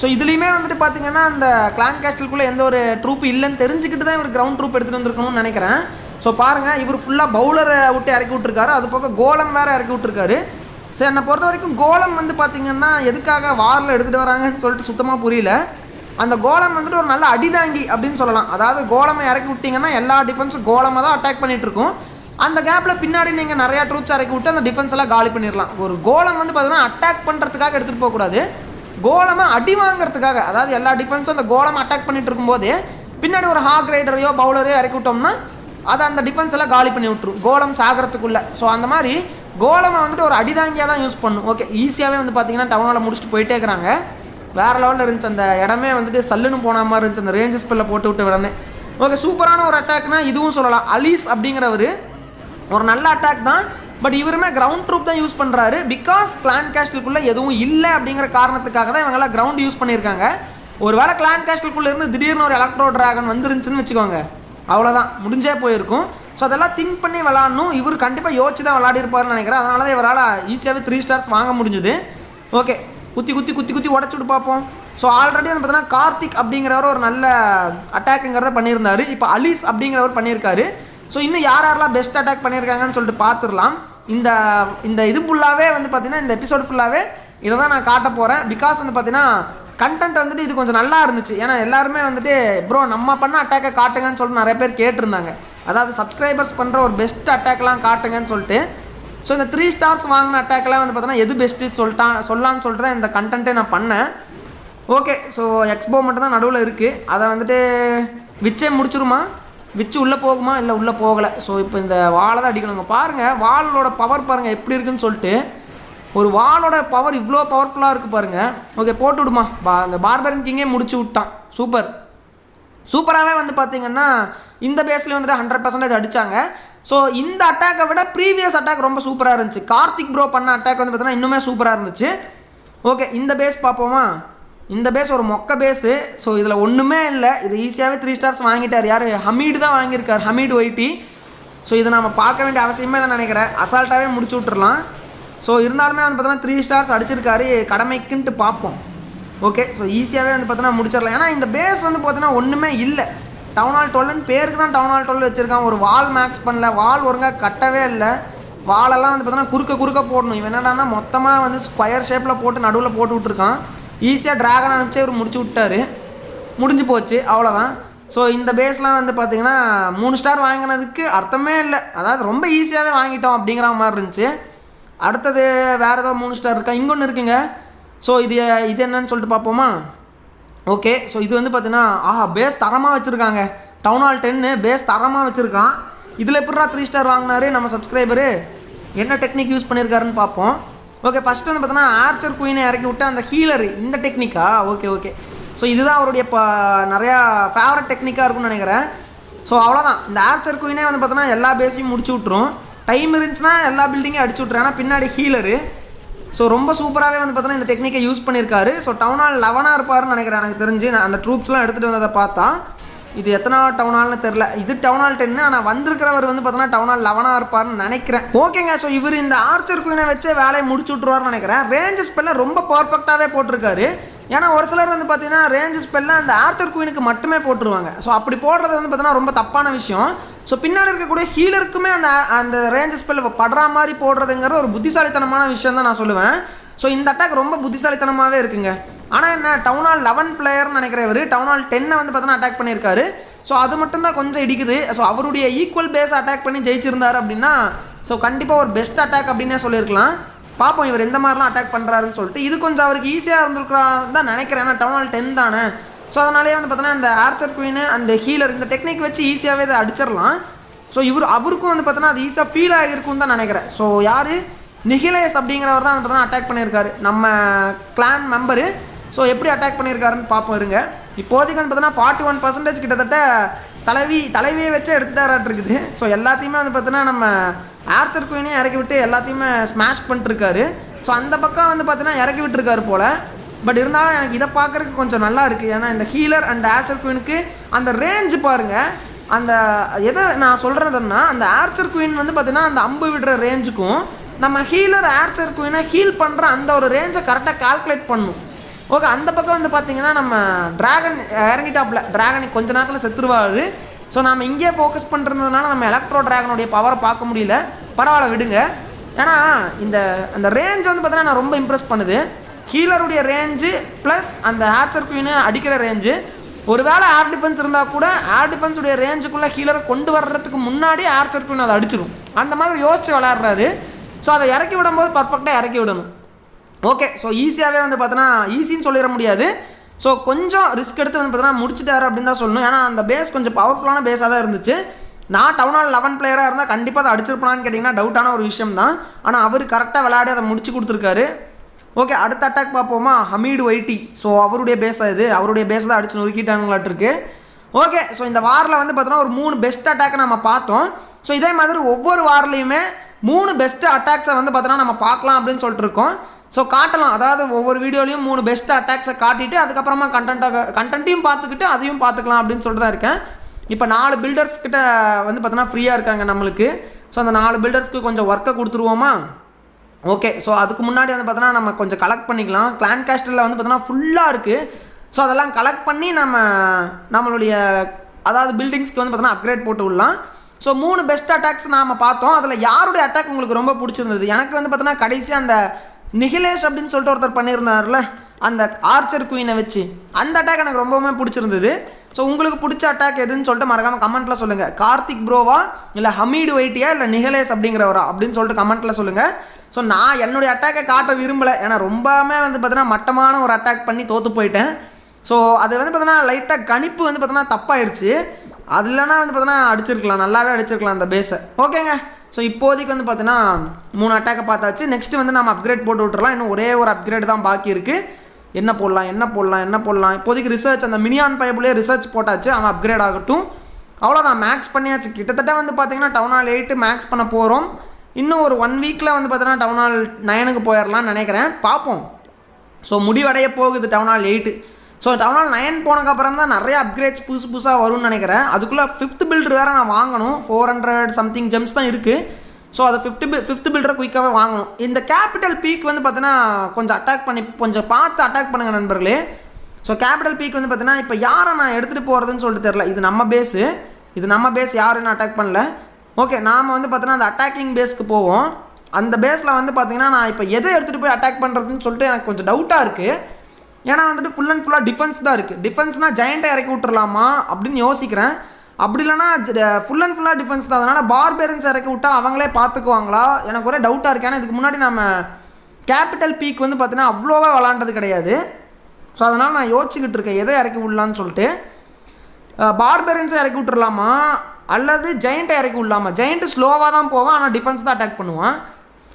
ஸோ இதுலேயுமே வந்துட்டு பார்த்தீங்கன்னா அந்த கிளான் கேஸ்டலுக்குள்ளே எந்த ஒரு ட்ரூப் இல்லைன்னு தெரிஞ்சுக்கிட்டு தான் இவர் கிரவுண்ட் ட்ரூப் எடுத்துகிட்டு வந்திருக்கணும்னு நினைக்கிறேன். ஸோ பாருங்கள் இவர் ஃபுல்லாக பவுலரை விட்டு இறக்கி விட்டுருக்காரு. அது போக கோலம் வேறு இறக்கி விட்டுருக்காரு. ஸோ என்னை பொறுத்த வரைக்கும் கோலம் வந்து பார்த்திங்கன்னா எதுக்காக வாரில் எடுத்துகிட்டு வராங்கன்னு சொல்லிட்டு சுத்தமாக புரியல. அந்த கோலம் வந்துட்டு ஒரு நல்ல அடிதாங்கி அப்படின்னு சொல்லலாம். அதாவது கோலமை இறக்கி விட்டிங்கன்னா எல்லா டிஃபென்ஸும் கோலமாக தான் அட்டாக் பண்ணிகிட்ருக்கும் இருக்கும். அந்த கேப்பில் பின்னாடி நீங்கள் நிறையா ட்ரூப்ஸ் இறக்கி விட்டு அந்த டிஃபென்ஸ் எல்லாம் காலி பண்ணிடலாம். ஒரு கோலம் வந்து பார்த்தீங்கன்னா அட்டாக் பண்ணுறதுக்காக எடுத்துகிட்டு போகக்கூடாது. கோலமாக அடி வாங்குறதுக்காக அதாவது எல்லா டிஃபென்ஸும் அந்த கோலம் அட்டாக் பண்ணிட்டு இருக்கும்போது பின்னாடி ஒரு ஹாக் ரைடரையோ பவுலரையோ இறக்கி விட்டோம்னா அதை அந்த டிஃபென்ஸ் எல்லாம் காலி பண்ணி விட்டுரும். கோலம் சாகிறதுக்குள்ளே. ஸோ அந்த மாதிரி கோலமை வந்துட்டு ஒரு அடிதாங்கியாக தான் யூஸ் பண்ணும். ஓகே ஈஸியாகவே வந்து பார்த்தீங்கன்னா டவுனால் முடிச்சுட்டு போயிட்டே இருக்கிறாங்க. வேறு லெவலில் இருந்துச்சு அந்த இடமே வந்துட்டு சல்லுன்னு போன மாதிரி இருந்துச்சு. அந்த ரேஞ்சஸ் ஸ்பெல்ல போட்டு விட்டு உடனே. ஓகே சூப்பரான ஒரு அட்டாக்னா இதுவும் சொல்லலாம். அலீஸ் அப்படிங்கிறவர் ஒரு நல்ல அட்டாக் தான் பட் இவருமே கிரவுண்ட் ட்ரூப் தான் யூஸ் பண்ணுறாரு பிகாஸ் கிளான் கேஸ்டலுக்குள்ளே எதுவும் இல்லை அப்படிங்கிற காரணத்துக்காக தான் இவங்கெல்லாம் கிரவுண்ட் யூஸ் பண்ணியிருக்காங்க. ஒரு வேளை கிளான் கேஸ்டலுக்குள்ளே இருந்து திடீர்னு ஒரு எலக்ட்ரோ டிராகன் வந்துருந்துச்சுன்னு வச்சுக்கோங்க. அவ்வளோதான் முடிஞ்சே போயிருக்கும். ஸோ அதெல்லாம் திங்க் பண்ணி விளாடணும். இவர் கண்டிப்பாக யோசிச்சு தான் விளாடிருப்பாருன்னு நினைக்கிறேன். அதனால தான் இவரால் ஈஸியாகவே த்ரீ ஸ்டார்ஸ் வாங்க முடிஞ்சுது. ஓகே குத்தி குத்தி குத்தி குத்தி உடச்சுட்டு பார்ப்போம். ஸோ ஆல்ரெடி வந்து பார்த்தீங்கன்னா கார்த்திக் அப்படிங்கிறவர் ஒரு நல்ல அட்டாக்குங்கிறத பண்ணியிருந்தார். இப்போ அலீஸ் அப்படிங்கிறவர் பண்ணியிருக்காரு. ஸோ இன்னும் யார் யாரெல்லாம் பெஸ்ட் அட்டாக் பண்ணியிருக்காங்கன்னு சொல்லிட்டு பார்த்துடலாம். இந்த இந்த இது ஃபுல்லாகவே வந்து பார்த்தீங்கன்னா இந்த எபிசோட் ஃபுல்லாகவே இதை தான் நான் காட்ட போகிறேன் பிகாஸ் வந்து பார்த்தீங்கன்னா கண்டென்ட் வந்துட்டு இது கொஞ்சம் நல்லா இருந்துச்சு. ஏன்னா எல்லாருமே வந்துட்டு ப்ரோ நம்ம பண்ண அட்டாக்கை காட்டுங்கன்னு சொல்லிட்டு நிறைய பேர் கேட்டிருந்தாங்க. அதாவது சப்ஸ்கிரைபர்ஸ் பண்ணுற ஒரு பெஸ்ட் அட்டாக்லாம் காட்டுங்கன்னு சொல்லிட்டு. ஸோ இந்த த்ரீ ஸ்டார்ஸ் வாங்கின அட்டாக்லாம் வந்து பார்த்தீங்கன்னா எது பெஸ்ட்டு சொல்லிட்டான் சொல்லலான்னு சொல்லிட்டு தான் இந்த கண்டென்ட்டே நான் பண்ணேன். ஓகே ஸோ எக்ஸ்போ மட்டும் தான் நடுவில் இருக்குது அதை வந்துட்டு விச்சே முடிச்சிருமா? விச்சு உள்ளே போகுமா இல்லை உள்ளே போகலை? ஸோ இப்போ இந்த வாழை தான் அடிக்கணுங்க. பாருங்கள் வாளோட பவர் பாருங்கள் எப்படி இருக்குன்னு சொல்லிட்டு. ஒரு வாளோட பவர் இவ்வளோ பவர்ஃபுல்லாக இருக்குது பாருங்கள் ஓகே போட்டு விடுமா? பா அந்த பார்பரன் கிங்கே முடிச்சு விட்டான். சூப்பர் சூப்பராகவே வந்து பார்த்தீங்கன்னா இந்த பேஸ்லேயே வந்துட்டு ஹண்ட்ரட் பர்சன்டேஜ் அடித்தாங்க ஸோ இந்த அட்டாக்கை விட ப்ரீவியஸ் அட்டாக் ரொம்ப சூப்பராக இருந்துச்சு. கார்த்திக் ப்ரோ பண்ண அட்டாக் வந்து பார்த்தீங்கன்னா இன்னுமே சூப்பராக இருந்துச்சு. ஓகே இந்த பேஸ் பார்ப்போமா? இந்த பேஸ் ஒரு மொக்க பேஸு ஸோ இதில் ஒன்றுமே இல்லை. இது ஈஸியாகவே த்ரீ ஸ்டார்ஸ் வாங்கிட்டார். யார்? ஹமீடு தான் வாங்கியிருக்கார். ஹமீடு ஒய்டி ஸோ இதை நம்ம பார்க்க வேண்டிய அவசியமே இல்லை நினைக்கிறேன். அசால்ட்டாகவே முடிச்சு விட்டுறலாம். ஸோ இருந்தாலுமே வந்து பார்த்தோன்னா த்ரீ ஸ்டார்ஸ் அடிச்சிருக்காரு. கடமைக்குன்ட்டு பார்ப்போம். ஓகே ஸோ ஈஸியாகவே வந்து பார்த்தோன்னா முடிச்சிடலாம். ஏன்னா இந்த பேஸ் வந்து பார்த்தோன்னா ஒன்றுமே இல்லை. டவுன் ஹால் டுவெல்னு பேருக்கு தான் டவுன் ஹால் டுவெல் வச்சுருக்கான். ஒரு வால் மேக்ஸ் பண்ணல. வால் ஒழுங்காக கட்டவே இல்லை. வாலெல்லாம் வந்து பார்த்தோன்னா குறுக்க குறுக்க போடணும். இவன் என்னடானா மொத்தமாக வந்து ஸ்கொயர் ஷேப்பில் போட்டு நடுவில் போட்டு விட்ருக்கான் ஈஸியாக ட்ராகன் அனுப்பிச்சு இவர் முடிச்சு விட்டாரு. முடிஞ்சு போச்சு அவ்வளோதான் ஸோ இந்த பேஸ்லாம் வந்து பார்த்திங்கன்னா மூணு ஸ்டார் வாங்கினதுக்கு அர்த்தமே இல்லை. அதாவது ரொம்ப ஈஸியாகவே வாங்கிட்டோம் அப்படிங்கிற மாதிரி இருந்துச்சு. அடுத்தது வேறு ஏதோ மூணு ஸ்டார் இருக்கா? இங்கே ஒன்று இருக்குங்க. ஸோ இது இது என்னன்னு சொல்லிட்டு பார்ப்போமா? ஓகே ஸோ இது வந்து பார்த்தீங்கன்னா ஆஹா பேஸ் தரமாக வச்சுருக்காங்க. டவுன் ஹால் டென்னு பேஸ் தரமாக வச்சுருக்கான். இதில் எப்படா த்ரீ ஸ்டார் வாங்கினாரு நம்ம சப்ஸ்கிரைபரு என்ன டெக்னிக் யூஸ் பண்ணியிருக்காருன்னு பார்ப்போம். ஓகே ஃபஸ்ட்டு வந்து பார்த்தோன்னா ஆர்ச்சர் குயினை இறக்கி விட்டு அந்த ஹீலரு இந்த டெக்னிக்கா ஓகே ஓகே ஸோ இதுதான் அவருடைய இப்போ நிறையா ஃபேவரட் டெக்னிக்காக இருக்கும்னு நினைக்கிறேன். ஸோ அவ்வளோதான் இந்த ஆர்ச்சர் குயினே வந்து பார்த்தோன்னா எல்லா பேஸையும் முடிச்சு விட்ரும் டைம் இருந்துச்சுன்னா எல்லா பில்டிங்கையும் அடிச்சு விட்ரு ஆனால் பின்னாடி ஹீலரு ஸோ ரொம்ப சூப்பராகவே வந்து பார்த்தோன்னா இந்த டெக்னிக்கை யூஸ் பண்ணியிருக்காரு. ஸோ டவுனால் லெவனாக இருப்பாருன்னு நினைக்கிறேன் எனக்கு தெரிஞ்சு. நான் அந்த ட்ரூப்ஸ்லாம் எடுத்துகிட்டு வந்ததை பார்த்தா. இது எத்தனை டவுன் ஹால்னு தெரில இது டவுன் ஹால் டென்னு ஆனால் வந்திருக்கிறவர் வந்து பார்த்தோன்னா டவுன் ஹால் லெவனாக இருப்பார்னு நினைக்கிறேன். ஓகேங்க ஸோ இவர் இந்த ஆர்ச்சர் குயினை வச்சே வேலையை முடிச்சு விட்ருவாருன்னு நினைக்கிறேன். ரேஞ்ச் ஸ்பெல்லாம் ரொம்ப பர்ஃபெக்டாகவே போட்டிருக்காரு. ஏன்னா ஒரு சிலர் வந்து பார்த்தீங்கன்னா ரேஞ்ச் ஸ்பெல்லாம் அந்த ஆர்ச்சர் குயினுக்கு மட்டுமே போட்டுருவாங்க. ஸோ அப்படி போடுறது வந்து பார்த்தீங்கன்னா ரொம்ப தப்பான விஷயம். ஸோ பின்னாடி இருக்கக்கூடிய ஹீலருக்குமே அந்த அந்த ரேஞ்ச் ஸ்பெல் படுற மாதிரி போடுறதுங்கிறது ஒரு புத்திசாலித்தனமான விஷயம் தான் நான் சொல்லுவேன். ஸோ இந்த அட்டாக் ரொம்ப புத்திசாலித்தனமாகவே இருக்குங்க. ஆனால் என்ன டவுன் ஹால் லெவன் பிளேயர்னு நினைக்கிறவர் டவுன் ஹால் டென்னை வந்து பார்த்தோன்னா அட்டாக் பண்ணியிருக்காரு. ஸோ அது மட்டும்தான் கொஞ்சம் இடிக்குது. ஸோ அவருடைய ஈக்குவல் பேஸ் அட்டாக் பண்ணி ஜெயிச்சிருந்தாரு அப்படின்னா ஸோ கண்டிப்பாக ஒரு பெஸ்ட் அட்டாக் அப்படின்னே சொல்லியிருக்கலாம். பார்ப்போம் இவர் எந்த மாதிரிலாம் அட்டாக் பண்ணுறாருன்னு சொல்லிட்டு. இது கொஞ்சம் அவருக்கு ஈஸியாக இருந்திருக்கிறான்னு தான் நினைக்கிறேன். ஏன்னா டவுன் ஹால் டென் தானே. ஸோ அதனாலேயே வந்து பார்த்தோன்னா இந்த ஆர்ச்சர் குயின் அந்த ஹீலர் இந்த டெக்னிக் வச்சு ஈஸியாகவே இதை அடிச்சிடலாம். ஸோ இவர் அவருக்கும் வந்து பார்த்தோன்னா அது ஈஸியாக ஃபீல் ஆகிருக்கும்னு தான் நினைக்கிறேன். ஸோ யார்? நிகிலேஸ் அப்படிங்கிறவர் தான் வந்து அட்டாக் பண்ணியிருக்காரு. நம்ம கிளான் மெம்பரு ஸோ எப்படி அட்டாக் பண்ணியிருக்காருன்னு பார்ப்போம் இருங்க. இப்போதைக்கு வந்து பார்த்தீங்கன்னா ஃபார்ட்டி ஒன் பர்சன்டேஜ் கிட்டத்தட்ட தலைவி தலைவியை வச்சே எடுத்துட்டாராட்டு இருக்குது. ஸோ எல்லாத்தையுமே வந்து பார்த்தீங்கன்னா நம்ம ஆர்ச்சர் குயினையும் இறக்கி விட்டு எல்லாத்தையுமே ஸ்மாஷ் பண்ணிட்டுருக்காரு ஸோ அந்த பக்கம் வந்து பார்த்தீங்கன்னா இறக்கி விட்டுருக்காரு போல். பட் இருந்தாலும் எனக்கு இதை பார்க்குறதுக்கு கொஞ்சம் நல்லா இருக்குது ஏன்னா இந்த ஹீலர் அண்ட் ஆர்ச்சர் குயினுக்கு அந்த ரேஞ்சு பாருங்கள் அந்த எதை நான் சொல்கிறதுன்னா அந்த ஆர்ச்சர் குயின் வந்து பார்த்தீங்கன்னா அந்த அம்பு விடுற ரேஞ்சுக்கும் நம்ம ஹீலர் ஆர்ச்சர் குயினை ஹீல் பண்ணுற அந்த ஒரு ரேஞ்சை கரெக்டாக கால்குலேட் பண்ணும். ஓகே அந்த பக்கம் வந்து பார்த்தீங்கன்னா நம்ம டிராகன் இறங்கிட்டாப்ல டிராகனை கொஞ்ச நேரத்தில் செத்துருவாரு. ஸோ நம்ம இங்கேயே ஃபோக்கஸ் பண்ணுறதுனால நம்ம எலக்ட்ரோ டிராகனுடைய பவரை பார்க்க முடியல. பரவாயில்ல விடுங்க. ஏன்னா இந்த அந்த ரேஞ்ச் வந்து பார்த்தீங்கன்னா நான் ரொம்ப இம்ப்ரெஸ் பண்ணுது. ஹீலருடைய ரேஞ்சு ப்ளஸ் அந்த ஆர்ச்சர் குயினை அடிக்கிற ரேஞ்சு ஒருவேளை ஏர் டிஃபென்ஸ் இருந்தால் கூட ஏர் டிஃபென்ஸுடைய ரேஞ்சுக்குள்ளே ஹீலரை கொண்டு வர்றதுக்கு முன்னாடி ஆர்ச்சர் குயின் அதை அடிச்சிடும் அந்த மாதிரி யோசிச்சு விளாட்றாரு ஸோ அதை இறக்கி விடும்போது பர்ஃபெக்டாக இறக்கி விடணும். ஓகே ஸோ ஈஸியாகவே வந்து பார்த்தோன்னா ஈஸின்னு சொல்லிட முடியாது. ஸோ கொஞ்சம் ரிஸ்க் எடுத்து வந்து பார்த்தோன்னா முடிச்சிட்டாரு அப்படின்னு தான் சொல்லணும். ஏன்னா அந்த பேஸ் கொஞ்சம் பவர்ஃபுல்லான பேஸாக தான் இருந்துச்சு. நான் டவுன் ஹால் லெவன் பிளேயராக இருந்தால் கண்டிப்பாக அதை அடிச்சிருப்பான்னு கேட்டிங்கன்னா டவுட்டான ஒரு விஷயம் தான். ஆனால் அவர் கரெக்டாக விளையாடி அதை முடிச்சு கொடுத்துருக்காரு. ஓகே அடுத்த அட்டாக் பார்ப்போமா? ஹமீடு ஒய்டி ஸோ அவருடைய பேஸ் இது. அவருடைய பேஸ் தான் அடிச்சு நொறுக்கிட்டாங்களாட்டிருக்கு ஓகே ஸோ இந்த வாரில் வந்து பார்த்தோன்னா ஒரு மூணு பெஸ்ட் அட்டாக்கை நம்ம பார்த்தோம். ஸோ இதே மாதிரி ஒவ்வொரு வார்லேயுமே மூணு பெஸ்ட் அட்டாக்ஸை வந்து பார்த்தோன்னா நம்ம பார்க்கலாம் அப்படின்னு சொல்லிட்டு இருக்கோம். ஸோ காட்டலாம். அதாவது ஒவ்வொரு வீடியோலையும் மூணு பெஸ்ட் அட்டாக்ஸை காட்டிட்டு அதுக்கப்புறமா கண்டென்ட்டாக கண்டென்ட்டையும் பார்த்துக்கிட்டு அதையும் பார்த்துக்கலாம் அப்படின்னு சொல்லிட்டு தான் இருக்கேன். இப்போ நாலு பில்டர்ஸ் கிட்ட வந்து பார்த்தோன்னா ஃப்ரீயாக இருக்காங்க நம்மளுக்கு. ஸோ அந்த நாலு பில்டர்ஸ்க்கு கொஞ்சம் ஒர்க்கை கொடுத்துருவோமா? ஓகே ஸோ அதுக்கு முன்னாடி வந்து பார்த்தோன்னா நம்ம கொஞ்சம் கலெக்ட் பண்ணிக்கலாம். கிளான் கேஸ்டரில் வந்து பார்த்தோன்னா ஃபுல்லாக இருக்குது ஸோ அதெல்லாம் கலெக்ட் பண்ணி நம்ம நம்மளுடைய அதாவது பில்டிங்ஸ்க்கு வந்து பார்த்தோன்னா அப்கிரேட் போட்டு விடலாம். ஸோ மூணு பெஸ்ட் அட்டாக்ஸ் நாம் பார்த்தோம். அதில் யாருடைய அட்டாக் உங்களுக்கு ரொம்ப பிடிச்சிருந்தது? எனக்கு வந்து பார்த்தோன்னா கடைசியாக அந்த நிகிலேஷ் அப்படின்னு சொல்லிட்டு ஒருத்தர் பண்ணியிருந்தார்ல அந்த ஆர்ச்சர் குயினை வச்சு. அந்த அட்டாக் எனக்கு ரொம்பவுமே பிடிச்சிருந்தது. ஸோ உங்களுக்கு பிடிச்ச அட்டாக் எதுன்னு சொல்லிட்டு மறக்காமல் கமெண்ட்டில் சொல்லுங்கள் கார்த்திக் ப்ரோவா இல்லை ஹமீடு ஒயிட்டியா இல்லை நிகலேஷ் அப்படிங்கிறவரா அப்படின்னு சொல்லிட்டு கமெண்ட்டில் சொல்லுங்கள் ஸோ நான் என்னுடைய அட்டாக்கை காட்ட விரும்பலை. ஏன்னா ரொம்பவுமே வந்து பார்த்தீங்கன்னா மட்டமான ஒரு அட்டாக் பண்ணி தோற்று போயிட்டேன். ஸோ அது வந்து பார்த்தீங்கன்னா லைட்டாக கணிப்பு வந்து பார்த்தீங்கன்னா தப்பாயிருச்சு. அது இல்லைனா வந்து பார்த்தீங்கன்னா அடிச்சிருக்கலாம். நல்லாவே அடிச்சிருக்கலாம் அந்த பேஸை ஓகேங்க ஸோ இப்போதைக்கு வந்து பார்த்தீங்கன்னா மூணு அட்டாக்கை பார்த்தாச்சு. நெக்ஸ்ட்டு வந்து நம்ம அப்கிரேட் போட்டு விட்டுறலாம். இன்னும் ஒரே ஒரு அப்கிரேட் தான் பாக்கி இருக்குது என்ன போடலாம் என்ன போடலாம் என்ன போடலாம். இப்போதைக்கு ரிசர்ச் அந்த மினியான் பைப்லேயே ரிசர்ச் போட்டாச்சு. அவன் அப்கிரேட் ஆகட்டும். அவ்வளோதான் மேக்ஸ் பண்ணியாச்சு. கிட்டத்தட்ட வந்து பார்த்தீங்கன்னா டவுன் ஹால் எயிட்டு மேக்ஸ் பண்ண போகிறோம் இன்னும் ஒரு ஒன் வீக்கில் வந்து பார்த்தீங்கன்னா டவுன் ஹால் நைனுக்கு போயிடலாம்னு நினைக்கிறேன். பார்ப்போம். ஸோ முடிவடைய போகுது town hall eight so town nine nine போனதுக்கப்புறம் தான் நிறைய அப்கிரேட்ஸ் புதுசு புதுசாக வரும்னு நினைக்கிறேன். அதுக்குள்ளே ஃபிஃப்த் பில்டர் வேறு நான் வாங்கணும். ஃபோர் ஹண்ட்ரட் சம்திங் ஜெம்ஸ் தான் இருக்குது ஸோ அதை ஃபிஃப்த்து பி ஃபிஃப்த் பில்டரை குயிக்காகவே வாங்கணும். இந்த கேபிட்டல் பீக் வந்து பார்த்தீங்கன்னா கொஞ்சம் அட்டாக் பண்ணி கொஞ்சம் பார்த்து அட்டாக் பண்ணுங்கள் நண்பர்களே. ஸோ கேபிட்டல் பீக் வந்து பார்த்தீங்கன்னா இப்போ யாரை நான் எடுத்துகிட்டு போகிறதுன்னு சொல்லிட்டு தெரில இது நம்ம பேஸு இது நம்ம பேஸ் யாருன்னு அட்டாக் பண்ணல. ஓகே நாம் வந்து பார்த்தீங்கன்னா அந்த அட்டாக்கிங் பேஸ்க்கு போவோம். அந்த பேஸில் வந்து பார்த்தீங்கன்னா நான் இப்போ எதை எடுத்துகிட்டு போய் அட்டாக் பண்ணுறதுன்னு சொல்லிட்டு எனக்கு கொஞ்சம் டவுட்டாக இருக்குது ஏன்னா வந்துட்டு ஃபுல் அண்ட் ஃபுல்லாக டிஃபென்ஸ் தான் இருக்குது டிஃபென்ஸ்னால் ஜெயண்ட்டை இறக்கி விட்டுறலாமா அப்படின்னு யோசிக்கிறேன். அப்படி இல்லைனா ஃபுல் அண்ட் ஃபுல்லாக டிஃபென்ஸ் தான். அதனால் பார்பேரன்ஸ் இறக்கி விட்டால் அவங்களே பார்த்துக்குவாங்களா எனக்கு ஒரே டவுட்டாக இருக்குது ஏன்னா இதுக்கு முன்னாடி நம்ம கேபிட்டல் பீக் வந்து பார்த்தீங்கன்னா அவ்வளோவா விளாண்டது கிடையாது. ஸோ அதனால் நான் யோசிச்சுக்கிட்டு இருக்கேன் எதை இறக்கி விடலான்னு சொல்லிட்டு. பார்பேரன்ஸை இறக்கி விட்டுறலாமா? அல்லது ஜெயண்ட்டை இறக்கி விடலாமா? ஜெயண்ட்டு ஸ்லோவாக தான் போவான் ஆனால் டிஃபென்ஸ் தான் அட்டாக் பண்ணுவான்.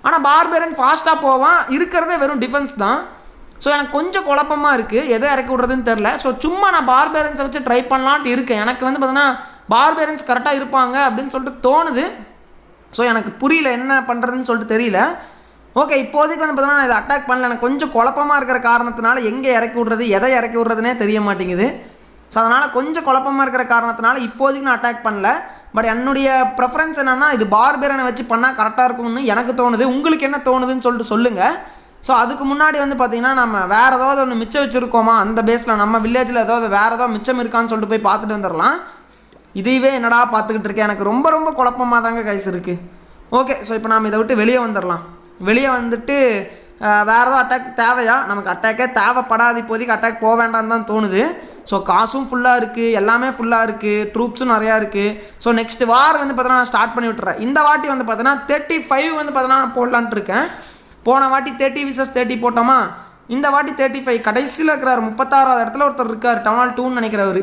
ஆனால் பார்பெரன் ஃபாஸ்ட்டாக போவான் இருக்கிறதே வெறும் டிஃபென்ஸ் தான். ஸோ எனக்கு கொஞ்சம் குழப்பமாக இருக்குது எதை இறக்கி விட்றதுன்னு தெரில ஸோ சும்மா நான் பார்பேரன்ஸை வச்சு ட்ரை பண்ணலான்ட்டு இருக்கேன். எனக்கு வந்து பார்த்தீங்கன்னா பார்பேரன்ஸ் கரெக்டாக இருப்பாங்க அப்படின்னு சொல்லிட்டு தோணுது. ஸோ எனக்கு புரியல என்ன பண்ணுறதுன்னு சொல்லிட்டு தெரியல. ஓகே இப்போதைக்கு வந்து பார்த்தீங்கன்னா நான் இதை அட்டாக் பண்ணல. எனக்கு கொஞ்சம் குழப்பமாக இருக்கிற காரணத்தினால எங்கே இறக்கி விட்றது எதை இறக்கி விட்றதுனே தெரிய மாட்டேங்குது. ஸோ அதனால் கொஞ்சம் குழப்பமாக இருக்கிற காரணத்தினால இப்போதைக்கு நான் அட்டாக் பண்ணல. பட் என்னுடைய ப்ரெஃபரன்ஸ் என்னென்னா இது பார்பேரனை வச்சு பண்ணால் கரெக்டாக இருக்கும்னு எனக்கு தோணுது. உங்களுக்கு என்ன தோணுதுன்னு சொல்லிட்டு சொல்லுங்கள் ஸோ அதுக்கு முன்னாடி வந்து பார்த்தீங்கன்னா நம்ம வேறு ஏதாவது ஒன்று மிச்சம் வச்சுருக்கோமா? அந்த பேஸில் நம்ம வில்லேஜில் ஏதாவது வேறு ஏதாவது மிச்சம் இருக்கான்னு சொல்லிட்டு போய் பார்த்துட்டு வந்துடலாம் இதையவே என்னடா பார்த்துக்கிட்டு இருக்கேன்? எனக்கு ரொம்ப ரொம்ப குழப்பமாக தாங்க கைஸ் இருக்குது ஓகே ஸோ இப்போ நாம் இதை விட்டு வெளியே வந்துடலாம் வெளியே வந்துட்டு வேறு ஏதோ அட்டாக் தேவையா? நமக்கு அட்டாக்கே தேவைப்படாது. இப்போதைக்கு அட்டாக் போக வேண்டாம்னு தான் தோணுது. ஸோ காசும் ஃபுல்லாக இருக்குது எல்லாமே ஃபுல்லாக இருக்குது ட்ரூப்ஸும் நிறையா இருக்குது ஸோ நெக்ஸ்ட் வார் வந்து பார்த்தீங்கன்னா நான் ஸ்டார்ட் பண்ணி விட்டுறேன். இந்த வாட்டி வந்து பார்த்தீங்கன்னா தேர்ட்டி ஃபைவ் வந்து பார்த்தீங்கன்னா போடலான்ட்டு இருக்கேன். போன வாட்டி தேர்ட்டி விசஸ் தேர்ட்டி போட்டோமா? இந்த வாட்டி தேர்ட்டி ஃபைவ் கடைசியில் இருக்கிறார் முப்பத்தாறாவது இடத்துல ஒருத்தர் இருக்கார் டவுனால் டூன்னு நினைக்கிறவர்.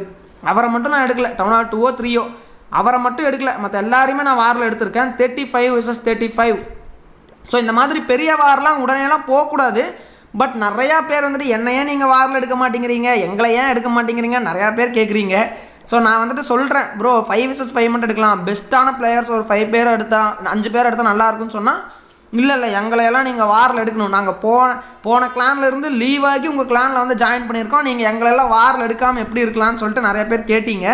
அவரை மட்டும் நான் எடுக்கல. டவுனால் டூவோ த்ரீயோ அவரை மட்டும் எடுக்கல. மற்ற எல்லாரையுமே நான் வாரில் எடுத்திருக்கேன். Thirty five wishes thirty five so இந்த மாதிரி பெரிய வாரெலாம் உடனேலாம் போகக்கூடாது. பட் நிறையா பேர் வந்துட்டு என்ன ஏன் நீங்கள் வாரில் எடுக்க மாட்டேங்கிறீங்க? எங்களை ஏன் எடுக்க மாட்டேங்கிறீங்க? நிறையா பேர் கேட்குறீங்க ஸோ நான் வந்துட்டு சொல்கிறேன் ப்ரோ ஃபைவ் விசஸ் ஃபைவ் மட்டும் எடுக்கலாம். பெஸ்ட்டான பிளேயர்ஸ் ஒரு ஃபைவ் பேர் எடுத்தால் அஞ்சு பேர் எடுத்தால் நல்லா இருக்கும்னு சொன்னால் இல்லை இல்லை எங்களையெல்லாம் நீங்கள் வாரில் எடுக்கணும். நாங்கள் போன போன clanல இருந்து லீவ் ஆகி உங்கள் கிளானில் வந்து ஜாயின் பண்ணியிருக்கோம். நீங்கள் எங்களெல்லாம் வாரில் எடுக்காமல் எப்படி இருக்கலாம்னு சொல்லிட்டு நிறைய பேர் கேட்டீங்க.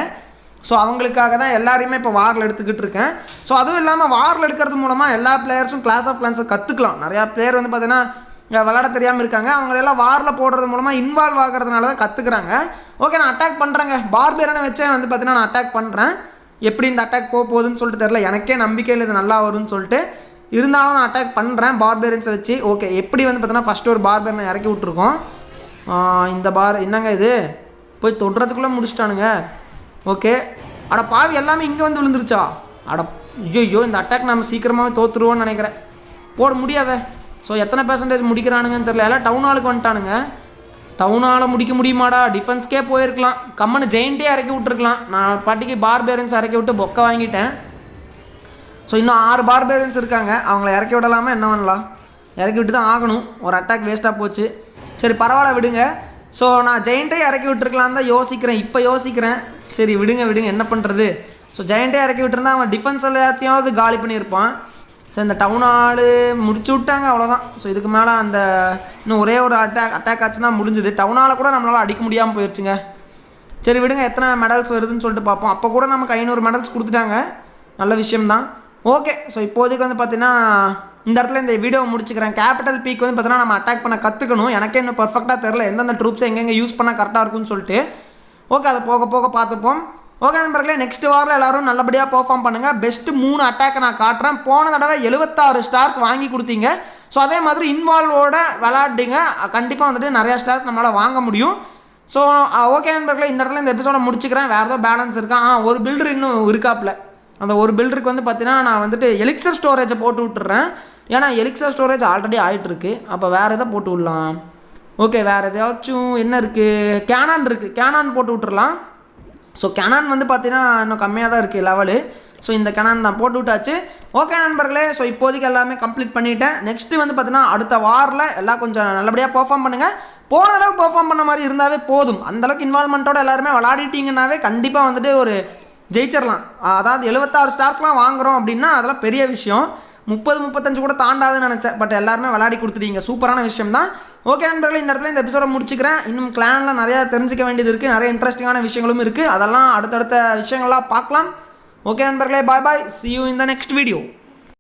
ஸோ அவங்களுக்காக தான் எல்லாரையுமே இப்போ வாரில் எடுத்துக்கிட்டு இருக்கேன். ஸோ அதுவும் இல்லாமல் வாரில் எடுக்கிறது மூலமாக எல்லா பிளேயர்ஸும் கிளாஸ் ஆஃப் கிளான்ஸை கற்றுக்கலாம் நிறையா பிளேயர் வந்து பார்த்தீங்கன்னா விளாட தெரியாமல் இருக்காங்க. அவங்களெல்லாம் வாரில் போடுறது மூலமாக இன்வால்வ் ஆகிறதுனால தான் கற்றுக்குறாங்க ஓகே நான் அட்டாக் பண்ணுறேங்க பார்பியரான வச்சே வந்து பார்த்தீங்கன்னா நான் அட்டாக் பண்ணுறேன் எப்படி இந்த அட்டாக் போக போகுதுன்னு சொல்லிட்டு தெரில எனக்கே நம்பிக்கையில் இது நல்லா வரும்னு சொல்லிட்டு. இருந்தாலும் நான் அட்டாக் பண்ணுறேன் பார்பேரன்ஸை வச்சு ஓகே எப்படி வந்து பார்த்தோன்னா ஃபஸ்ட்டு ஒரு பார்பேரனை இறக்கி விட்ருக்கோம் இந்த பார் என்னங்க இது? போய் தொடுறதுக்குள்ளே முடிச்சிட்டானுங்க. ஓகே அட பாவி எல்லாமே இங்கே வந்து விழுந்துருச்சா? அட ஐயோ இந்த அட்டாக் நம்ம சீக்கிரமாகவே தோத்துருவோம்னு நினைக்கிறேன். போட முடியாத. ஸோ எத்தனை பெர்சன்டேஜ் முடிக்கிறானுங்கன்னு தெரியல. எல்லாம் டவுன் ஹாலுக்கு வந்துட்டானுங்க. டவுனால் முடிக்க முடியுமாடா? டிஃபென்ஸ்க்கே போயிருக்கலாம். கம்மனு ஜெயின்ட்டே இறக்கி விட்டுருக்கலாம். நான் பாட்டிக்கு பார்பேரன்ஸ் இறக்கி விட்டு பொக்க வாங்கிட்டேன். ஸோ இன்னும் ஆறு பார்பேரியன்ஸ் இருக்காங்க. அவங்கள இறக்கி விடலாமா என்ன பண்ணலாம்? இறக்கி விட்டு தான் ஆகணும். ஒரு அட்டாக் வேஸ்ட்டாக போச்சு. சரி பரவாயில்ல விடுங்க. ஸோ நான் ஜெயண்ட்டே இறக்கி விட்டுருக்கலாம் தான் யோசிக்கிறேன். இப்போ யோசிக்கிறேன். சரி விடுங்க விடுங்க. என்ன பண்ணுறது ஸோ ஜெயண்ட்டே இறக்கி விட்டுருந்தா அவன் டிஃபென்ஸ் எல்லாத்தையாவது காலி பண்ணியிருப்பான். ஸோ இந்த டவுன் ஆள் முடிச்சு விட்டாங்க அவ்வளோதான் ஸோ இதுக்கு மேலே அந்த இன்னும் ஒரே ஒரு அட்டாக் அட்டாக் ஆச்சுன்னா முடிஞ்சுது. டவுனால் கூட நம்மளால் அடிக்க முடியாமல் போயிடுச்சுங்க சரி விடுங்க எத்தனை மெடல்ஸ் வருதுன்னு சொல்லிட்டு பார்ப்போம். அப்போ கூட நமக்கு ஐநூறு மெடல்ஸ் கொடுத்துட்டாங்க. நல்ல விஷயம்தான். ஓகே ஸோ இப்போதைக்கு வந்து பார்த்தீங்கன்னா இந்த இடத்துல இந்த வீடியோ முடிச்சுக்கிறேன். கேபிட்டல் பீக் வந்து பார்த்தீங்கன்னா நம்ம அட்டாக் பண்ண கற்றுக்கணும் எனக்கே இன்னும் பர்ஃபெக்டாக தெரில எந்தெந்த ட்ரூப்ஸ் எங்கெங்கே யூஸ் பண்ணால் கரெக்டாக இருக்கும்னு சொல்லிட்டு. ஓகே அதை போக போக பார்த்துப்போம். ஓகே நண்பர்களே நெக்ஸ்ட் வாரில் எல்லோரும் நல்லபடியாக பெர்ஃபார்ம் பண்ணுங்கள் பெஸ்ட் மூணு அட்டாக்கை நான் காட்டுறேன். போன தடவை எழுபத்தாறு ஸ்டார்ஸ் வாங்கி கொடுத்தீங்க. ஸோ அதே மாதிரி இன்வால்வோட விளாடுங்க கண்டிப்பாக வந்துட்டு நிறையா ஸ்டார்ஸ் நம்மளால் வாங்க முடியும். ஸோ ஓகே நண்பர்களே இந்த இடத்துல இந்த எபிசோட முடிச்சுக்கிறேன். வேறு ஏதோ பேலன்ஸ் இருக்கா? ஆ ஒரு பில்டர் இன்னும் இருக்காப்புல. அந்த ஒரு பில்டருக்கு வந்து பார்த்தீங்கன்னா நான் வந்துட்டு எலிக்சர் ஸ்டோரேஜை போட்டு விட்டுறேன். ஏன்னா எலிக்சர் ஸ்டோரேஜ் ஆல்ரெடி ஆகிட்டுருக்கு அப்போ வேறு எதை போட்டு விடலாம்? ஓகே வேறு எதையாச்சும் என்ன இருக்குது கேனான் இருக்குது கேனான் போட்டு விட்டுறலாம். ஸோ கேனான் வந்து பார்த்தீங்கன்னா இன்னும் கம்மியாக தான் இருக்குது லெவலு ஸோ இந்த கேனான் தான் போட்டு விட்டாச்சு. ஓகே நண்பர்களே. ஸோ இப்போதைக்கு எல்லாமே கம்ப்ளீட் பண்ணிவிட்டேன் நெக்ஸ்ட்டு வந்து பார்த்தீங்கன்னா அடுத்த வாரில் எல்லாம் கொஞ்சம் நல்லபடியாக பெர்ஃபார்ம் பண்ணுங்கள் போன அளவுக்கு பெர்ஃபார்ம் பண்ண மாதிரி இருந்தாவே போதும். அந்தளவுக்கு இன்வால்மெண்ட்டோட எல்லாருமே விளாடிட்டிங்கன்னாவே கண்டிப்பாக வந்துட்டு ஒரு ஜெயிச்சிடலாம் அதாவது எழுபத்தாறு ஸ்டார்ஸ்லாம் வாங்குறோம் அப்படின்னா அதெல்லாம் பெரிய விஷயம். முப்பது முப்பத்தஞ்சு கூட தாண்டாதுன்னு நினச்சேன். பட் எல்லாருமே விளையாடி கொடுத்துட்டீங்க. சூப்பரான விஷயம் தான் ஓகே நண்பர்களே இந்த இடத்துல இந்த எபிசோட முடிச்சுக்கிறேன். இன்னும் கிளானில் நிறையா தெரிஞ்சுக்க வேண்டியது இருக்குது நிறைய இன்ட்ரெஸ்டிங்கான விஷயங்களும் இருக்குது அதெல்லாம் அடுத்தடுத்த விஷயங்கள்லாம் பார்க்கலாம். ஓகே நண்பர்களே bye bye see you in the next